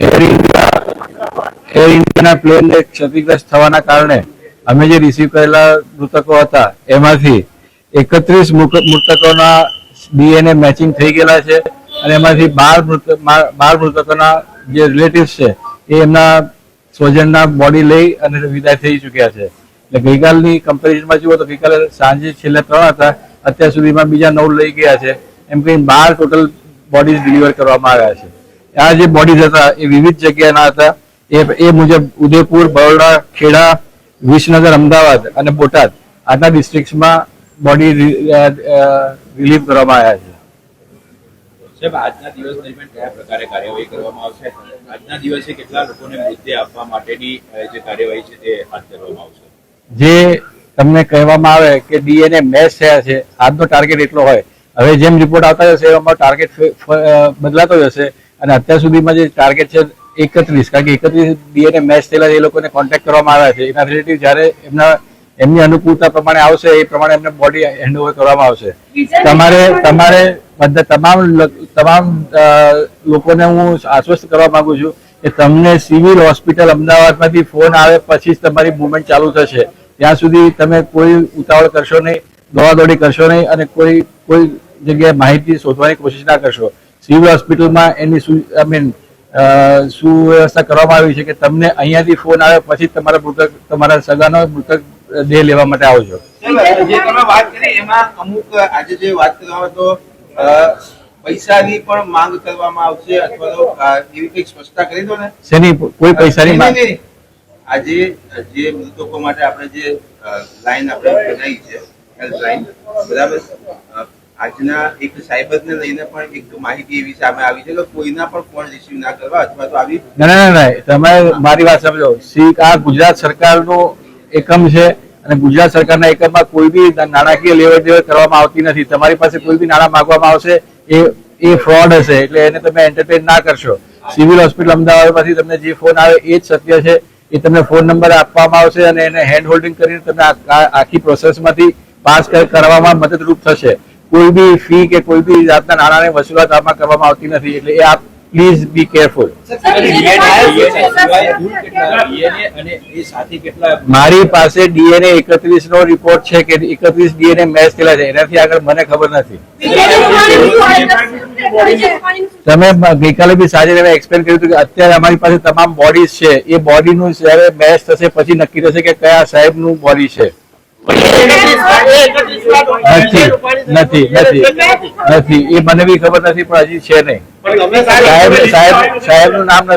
Air India, air ઇન્ડિયાના પ્લેનને ક્ષતિગ્રસ્ત થવાના કારણે અમે જે રિસીવ કરેલા મૃતકો હતા, એમાંથી એકત્રીસ મૃતકોના ડીએનએ મેચિંગ થઈ ગયેલા છે અને એમાંથી બાર મૃત, બાર મૃતકોના જે રિલેટિવ્સ છે, એ એમના સ્વજનના બોડી લઈ અને વિદાય થઈ ચૂક્યા છે. એટલે ગઈકાલની કમ્પેરિઝનમાં જુઓ તો ગઈકાલે સાંજે છેલ્લા ત્રણ હતા, અત્યાર સુધીમાં બીજા નવ લઈ ગયા છે. એમ કઈ બાર ટોટલ બોડીઝ ડિલિવર કરવામાં આવ્યા છે. આ જે બોડીઝ હતા એ વિવિધ જગ્યાના હતા. એ એ મુજબ ઉદયપુર બરોડા ખેડા વિસનગર અમદાવાદ અને બોટાદ આટલા ડિસ્ટ્રિક્ટમાં બોડી રિલીવ કરવામાં આવ્યા છે. સાહેબ આજના દિવસ દરમિયાન કયા પ્રકારે કાર્યવાહી કરવામાં આવશે? આજના દિવસે કેટલા લોકોને મૃતદેહ આપવા માટેની જે કાર્યવાહી છે તે હાથ ધરવામાં આવશે? જે તમને કહેવામાં આવે કે ડીએનએ મેચ થયા છે આજનો ટાર્ગેટ એટલો હોય. હવે જેમ રિપોર્ટ આવતા જશે એમાં ટાર્ગેટ બદલાતો જશે. અને અત્યાર સુધીમાં જે ટાર્ગેટ છે એકત્રીસ કારણ કે એકત્રીસ ડીએનએ મેચ થયેલા એ લોકોને કોન્ટેક્ટ કરવામાં આવ્યા છે. એના રિલેટિવ જ્યારે એમના એમની અનુકૂળતા પ્રમાણે આવશે એ પ્રમાણે એમને બોડી હેન્ડઓવર કરવામાં આવશે. તમારે તમારે બધા તમામ તમામ લોકોને હું આશ્વસ્ત કરવા માંગુ છું કે તમને સિવિલ હોસ્પિટલ અમદાવાદમાંથી ફોન આવે પછી જ તમારી મુવમેન્ટ ચાલુ થશે. ત્યાં સુધી તમે કોઈ ઉતાવળ કરશો નહીં દોડાદોડી કરશો નહીં અને કોઈ કોઈ જગ્યાએ માહિતી શોધવાની કોશિશ ના કરશો. સિવિલ હોસ્પિટલમાં એની આઈ મીન સુવ્યવસ્થા કરવામાં આવી છે કે તમને અહીંયાથી ફોન આવે પછી તમારા મૃતક તમારા સગાનો મૃતક દેહ લેવા માટે આવજો જે તમે વાત કરી એમાં અમુક આજે જે વાત કરવામાં તો પૈસાની પણ માંગ કરવામાં આવશે અથવા તો એવી કંઈક સ્પષ્ટતા કરી દો ને. શેની કોઈ પૈસાની માંગ. આજે જે મૃતકો માટે આપણે જે લાઈન આપણે બનાવી છે હેલ્પલાઈન બરાબર? આજના એક સાયબરને લઈને પણ એક માહિતી એવી સામે આવી છે કે કોઈના પણ ફોન રિસીવ ના કરવા અથવા તો આવી ના ના ના તમે મારી વાત સમજો. સી આ ગુજરાત સરકારનું એકમ છે અને ગુજરાત સરકારના એકમમાં કોઈ બી નાણાકીય લેવડ દેવડ કરવામાં આવતી નથી. તમારી પાસે કોઈ બી નાણાં માંગવામાં આવશે, એ એ ફ્રોડ હશે, એટલે એને તમે એન્ટરટેન ના કરશો. સિવિલ હોસ્પિટલ અમદાવાદમાંથી તમને જે ફોન આવે એ જ સત્ય છે. એ તમને ફોન નંબર આપવામાં આવશે અને એને હેન્ડ હોલ્ડિંગ કરીને તમને આખી પ્રોસેસમાંથી પાસ કરવામાં મદદરૂપ થશે. કોઈ બી ફી કે કોઈ બી જાતના નાણાંની વસૂલાત આમાં કરવામાં આવતી નથી, એટલે એ આપ પ્લીઝ બી કેરફુલ મારી પાસે ડીએનએ એકત્રીસ નો રિપોર્ટ છે કે એકત્રીસ ડીએનએ મેચ થયેલા છે, એનાથી આગળ મને ખબર નથી. તમે ગઈકાલે બી સાંજે તમે એક્સપ્લેન કર્યું હતું કે અત્યારે અમારી પાસે તમામ બોડીઝ છે. એ બોડીનું જ્યારે મેચ થશે, પછી નક્કી થશે કે કયા સાહેબનું બોડી છે. નથી નથી નથી નથી. એ મને બી ખબર નથી પણ હજી છે નહીં. સાહેબ સાહેબ સાહેબનું નામ નથી.